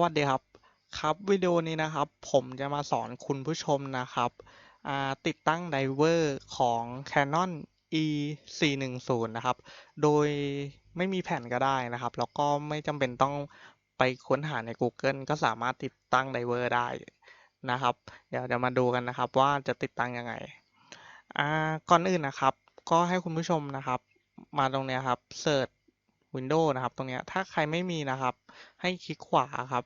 วัสดีครับ ครับวิดีโอนี้นะครับ ผมจะมาสอนคุณผู้ชมนะครับติดตั้งไดเวอร์ของ Canon E 4 1 0นะครับ โดยไม่มีแผ่นก็ได้นะครับ แล้วก็ไม่จำเป็นต้องไปค้นหาใน Google ก็สามารถติดตั้งไดเวอร์ได้นะครับ เดี๋ยวจะมาดูกันนะครับว่าจะติดตั้งยังไงอ่าก่อนอื่นนะครับ ก็ให้คุณผู้ชมนะครับ มาตรงนี้ครับเสิร์ช Windows นะครับ ตรงเนี้ยถ้าใครไม่มีนะครับ ให้คลิกขวาครับ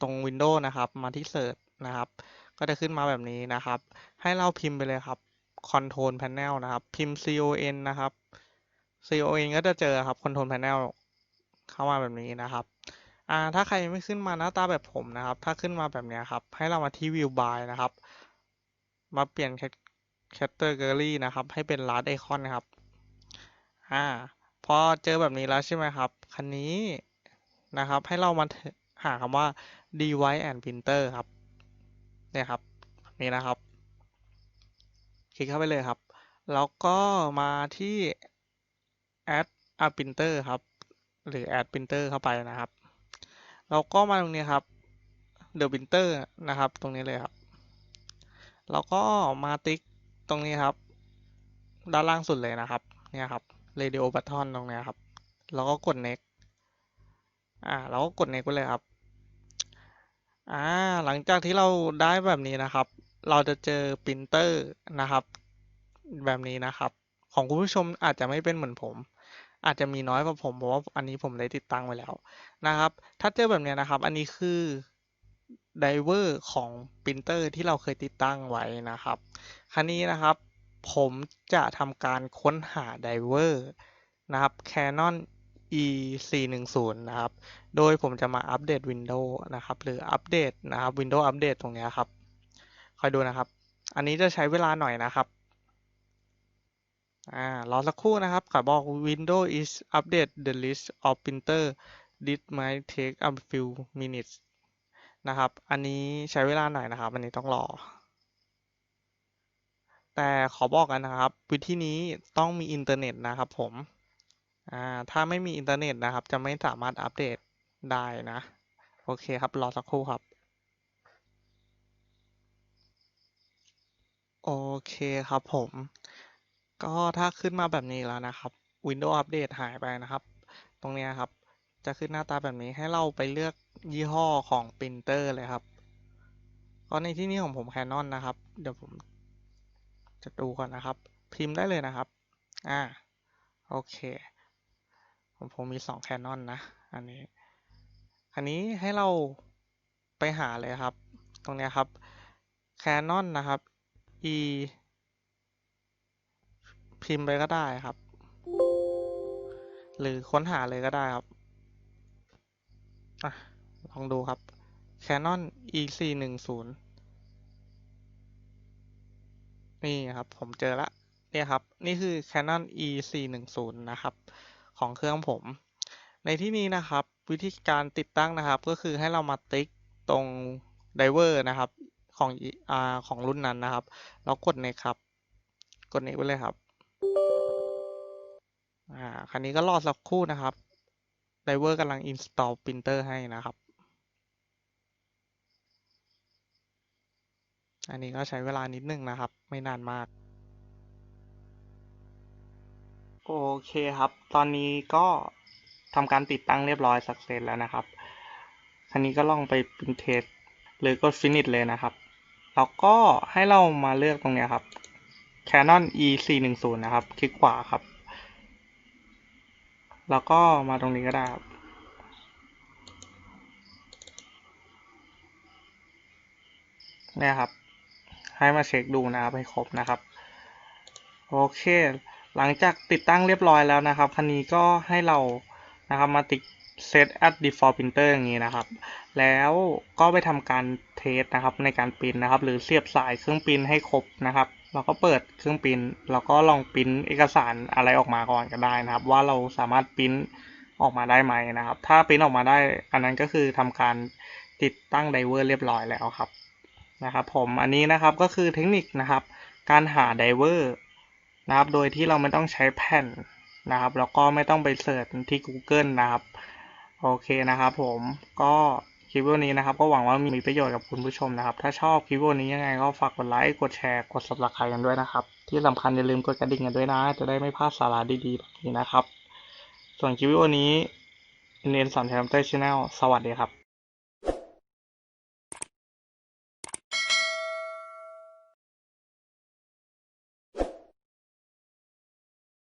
ตรง Windows นะครับ มาที่ Search นะครับ ก็จะขึ้นมาแบบนี้นะครับ ให้เราพิมพ์ไปเลยครับ Control Panel นะครับ พิมพ์ con นะครับ con ก็จะเจอครับ Control Panel เข้ามาแบบนี้นะครับอ่าถ้าใครไม่ขึ้นมาหน้าตาแบบผมนะครับ ถ้าขึ้นมาแบบเนี้ยครับ ให้เรามาที่ View by นะครับ มาเปลี่ยน Category นะครับ ให้เป็น Last Icon นะครับอ่า พอเจอแบบนี้แล้วใช่ไหมครับคันนี้นะครับ ให้เรามาหาคำว่า device and printer ครับเนี่ยครับนี่นะครับ คลิกเข้าไปเลยครับ แล้วก็มาที่ add a printer ครับ หรือ add printer เข้าไปนะครับ แล้วก็มาตรงนี้ครับ the printer นะครับ ตรงนี้เลยครับ แล้วก็มาติ๊กตรงนี้ครับ ด้านล่างสุดเลยนะครับ เนี่ยครับ radio button ตรงนี้ครับ แล้วก็กด next อ่าเราก็กด next ไปเลยครับ อ่า หลังจากที่เราได้แบบนี้นะครับ เราจะเจอปรินเตอร์นะครับ แบบนี้นะครับ ของคุณผู้ชมอาจจะไม่เป็นเหมือนผม อาจจะมีน้อยกว่าผม เพราะว่าอันนี้ผมได้ติดตั้งไว้แล้วนะครับ ถ้าเจอแบบนี้นะครับ อันนี้คือไดเวอร์ของปรินเตอร์ที่เราเคยติดตั้งไว้นะครับครั้นี้นะครับ ผมจะทำการค้นหาไดเวอร์นะครับ Canon E 4 1 0นะครับ โดยผมจะมาอัปเดต Windows นะครับ หรืออัปเดตนะครับ Windows อัปเดตตรงนี้ครับ คอยดูนะครับ อันนี้จะใช้เวลาหน่อยนะครับ อ่ารอสักครู่นะครับขอบอก Windows is update the list of printer this might take a few minutes นะครับ อันนี้ใช้เวลาหน่อยนะครับ อันนี้ต้องรอ แต่ขอบอกกันนะครับวิธีนี้ต้องมีอินเทอร์เน็ตนะครับผมอ่าถ้าไม่มีอินเทอร์เน็ตนะครับ จะไม่สามารถอัปเดตได้นะ โอเคครับ รอสักครู่ครับ โอเคครับผม ก็ถ้าขึ้นมาแบบนี้แล้วนะครับ Windows Update หายไปนะครับ ตรงนี้ครับ จะขึ้นหน้าตาแบบนี้ให้เราไปเลือกยี่ห้อของปรินเตอร์เลยครับก็ในที่นี้ของผม Canon นะครับ เดี๋ยวผม จะดูก่อนนะครับ พิมพ์ได้เลยนะครับ อ่า โอเค ผมผมมีสอง Canon นนะ อันนี้ อันนี้ให้เราไปหาเลยครับ ตรงนี้ครับ Canon นนะครับ e พิมพ์ไปก็ได้ครับ หรือค้นหาเลยก็ได้ครับอะลองดูครับ Canon e 4 1 0 นี่ครับผมเจอละเนี่ยครับ นี่คือ Canon e 4 1 0นะครับ ของเครื่องผม ในที่นี้นะครับ วิธีการติดตั้งนะครับ ก็คือให้เรามาติ๊กตรงไดเวอร์นะครับของอ่าของรุ่นนั้นนะครับ แล้วกดเนครับ กดเนไว้เลยครับ อ่าคันนี้ก็รอสักครู่นะครับไดเวอร์กำลัง install printer ให้นะครับ อันนี้ก็ใช้เวลานิดนึงนะครับ ไม่นานมาก โอเคครับ ตอนนี้ก็ทำการติดตั้งเรียบร้อยสักเซสแล้วนะครับคันนี้ก็ลองไปพิมพ์เทสหรือกด finish เลยนะครับ แล้วก็ให้เรามาเลือกตรงนี้ครับ Canon E 4 1 0นะครับ คลิกขวาครับ แล้วก็มาตรงนี้ก็ได้ครับเนี่ยครับ ให้มาเช็คดูนะครับให้ครบนะครับโอเค หลังจากติดตั้งเรียบร้อยแล้วนะครับคันนี้ก็ให้เรานะครับมาติด set at default printer อย่างนี้นะครับ แล้วก็ไปทำการเทสนะครับในการปริ้นนะครับ หรือเสียบสายเครื่องปริ้นให้ครบนะครับเราก็เปิดเครื่องปริ้นแล้วก็ลองปริ้นเอกสารอะไรออกมาก่อนก็ได้นะครับ ว่าเราสามารถปริ้นออกมาได้ไหมนะครับ ถ้าปริ้นออกมาได้อันนั้นก็คือทำการติดตั้งไดเวอร์เรียบร้อยแล้วครับ นะครับผมอันนี้นะครับก็คือเทคนิคนะครับ การหาไดเวอร์นะครับโดยที่เราไม่ต้องใช้แผ่นนะครับ แล้วก็ไม่ต้องไปเสิร์ชที่ Google นะครับ โอเคนะครับผมก็คลิปวิดีโอนี้นะครับ ก็หวังว่ามีประโยชน์กับคุณผู้ชมนะครับ ถ้าชอบคลิปวิดีโอนี้ยังไงก็ฝากกดไลค์กดแชร์กด subscribe กันด้วยนะครับ ที่สำคัญอย่าลืมกดกระดิ่งกันด้วยนะ จะได้ไม่พลาดสาระดีๆแบบนี้นะครับ ส่วนคลิปวิดีโอนี้เรียนสอนแทมเตอร์ชาแนลสวัสดีครับ